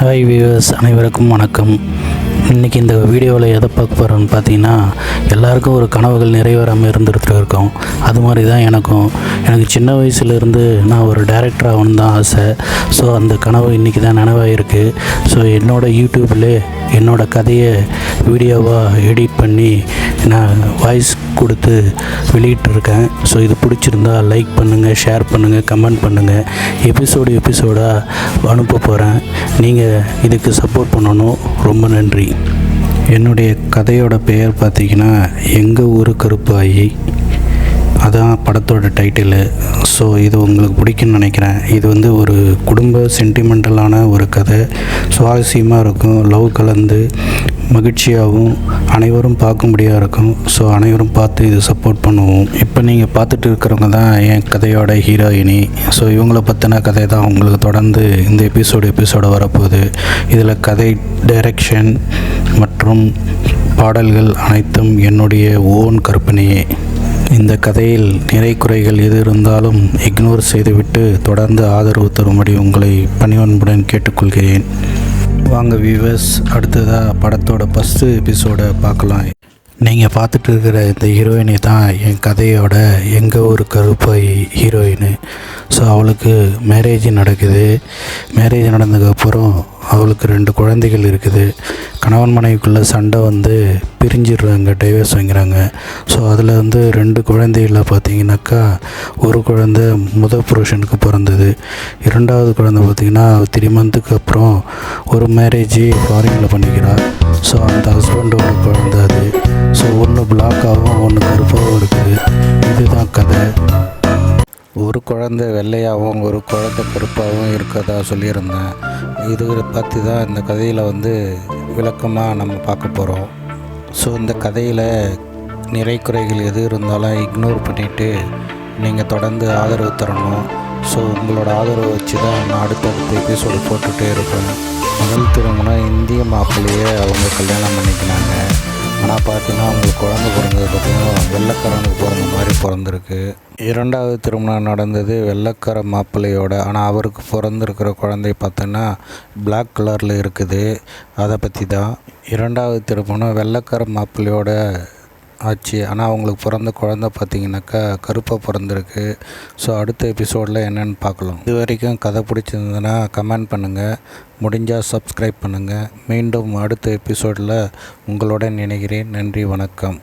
Hi viewers அனைவருக்கும் வணக்கம். இன்றைக்கி இந்த வீடியோவில் எதை பார்க்க போகிறோன்னு பார்த்தீங்கன்னா எல்லாருக்கும் ஒரு கனவுகள் நிறைவேறாமல் இருந்துட்டு இருக்கோம் அது மாதிரி தான் எனக்கும். எனக்கு சின்ன வயசுலேருந்து நான் ஒரு டேரக்டர் ஆகணும் தான் ஆசை. ஸோ அந்த கனவு இன்றைக்கி தான் நனவாயிருக்கு. ஸோ என்னோடய யூடியூப்லேயே என்னோடய கதையை வீடியோவாக எடிட் பண்ணி நான் வாய்ஸ் கொடுத்து வெளியிட்டிருக்கேன். ஸோ இது பிடிச்சிருந்தா லைக் பண்ணுங்கள் ஷேர் பண்ணுங்கள் கமெண்ட் பண்ணுங்கள் எபிசோடு எபிசோடாக அனுப்ப போகிறேன் நீங்கள் இதுக்கு சப்போர்ட் பண்ணணும். ரொம்ப நன்றி. என்னுடைய கதையோட பெயர் பார்த்தீங்கன்னா எங்கள் ஊர் கருப்பாயி. அதான் படத்தோட டைட்டிலு ஸோ இது உங்களுக்கு பிடிக்கும்னு நினைக்கிறேன். இது வந்து ஒரு குடும்ப சென்டிமெண்டலான ஒரு கதை. சுவாரஸ்யமாக இருக்கும். லவ் கலந்து மகிழ்ச்சியாகவும் அனைவரும் பார்க்கும்படியாக இருக்கும். ஸோ அனைவரும் பார்த்து இது சப்போர்ட் பண்ணுவோம். இப்போ நீங்கள் பார்த்துட்டு இருக்கிறவங்க தான் என் கதையோட ஹீரோயினி ஸோ இவங்கள பற்றின கதை தான் உங்களுக்கு தொடர்ந்து இந்த எபிசோடு எபிசோடு வரப்போகுது இதில் கதை டைரக்ஷன் மற்றும் பாடல்கள் அனைத்தும் என்னுடைய ஓன் கற்பனையே. இந்த கதையில் நிறை குறைகள் எது இருந்தாலும் இக்னோர் செய்துவிட்டு தொடர்ந்து ஆதரவு தரும்படி உங்களை பணிவன்புடன் கேட்டுக்கொள்கிறேன். வாங்க வியூவர்ஸ் அடுத்ததாக படத்தோட ஃபஸ்ட்டு எபிசோடை பார்க்கலாம். நீங்கள் பார்த்துட்டு இருக்கிற இந்த ஹீரோயினி தான் என் கதையோட எங்கள் ஒரு கருப்பை ஹீரோயின் ஸோ அவளுக்கு மேரேஜ் நடக்குது. மேரேஜ் நடந்ததுக்கப்புறம் அவளுக்கு ரெண்டு குழந்தைகள் இருக்குது. கணவன் மனைவிக்குள்ளே சண்டை வந்து பிரிஞ்சிடுறாங்க டைவர்ஸ் வாங்கிறாங்க. ஸோ அதில் வந்து ரெண்டு குழந்தைகளை பார்த்தீங்கன்னாக்கா ஒரு குழந்தை முத புருஷனுக்கு பிறந்தது. இரண்டாவது குழந்தை பார்த்திங்கன்னா த்ரீ மந்த்துக்கு அப்புறம் ஒரு மேரேஜ் ஃபாரினில் பண்ணிக்கிறாள் ஸோ அந்த ஹஸ்பண்டோட குழந்தை அது. ஸோ ஒன்று பிளாக்காகவும் ஒன்று கருப்பாகவும் இருக்குது. இதுதான் கதை. ஒரு குழந்தை வெள்ளையாகவும் ஒரு குழந்தை கருப்பாகவும் இருக்கிறதா சொல்லியிருந்தேன். இது பற்றி தான் இந்த கதையில் வந்து விளக்கமாக நம்ம பார்க்க போகிறோம் ஸோ இந்த கதையில் நிறை குறைகள் எது இருந்தாலும் இக்னோர் பண்ணிவிட்டு நீங்கள் தொடர்ந்து ஆதரவு தரணும். ஸோ உங்களோட ஆதரவு வச்சு தான் நான் அடுத்தடுத்த எபிசோடு போட்டுகிட்டே இருப்பேன். முதல் திருமணம் இந்திய மாப்பிள்ளையே அவங்க கல்யாணம் பண்ணிக்கினாங்க. ஆனால் பார்த்தீங்கன்னா அவங்களுக்கு குழந்தை பிறந்தது பார்த்தீங்கன்னா வெள்ளக்காரனுக்கு பிறந்த மாதிரி பிறந்திருக்கு. இரண்டாவது திருமணம் நடந்தது வெள்ளக்கார மாப்பிள்ளையோட. ஆனால் அவருக்கு பிறந்திருக்கிற குழந்தை பார்த்தோன்னா பிளாக் கலரில் இருக்குது. அதை பற்றி தான் இரண்டாவது திருமணம் வெள்ளக்கார மாப்பிள்ளையோட ஆச்சு. ஆனால் அவங்களுக்கு பிறந்த குழந்த பார்த்தீங்கன்னாக்கா கருப்பாக பிறந்திருக்கு. ஸோ அடுத்த எபிசோடில் என்னென்னு பார்க்கலாம். இது வரைக்கும் கதை பிடிச்சிருந்ததுன்னா கமெண்ட் பண்ணுங்கள் முடிஞ்சால் சப்ஸ்கிரைப் பண்ணுங்கள் மீண்டும் அடுத்த எபிசோடில் உங்களுடன் நினைக்கிறேன் நன்றி வணக்கம்.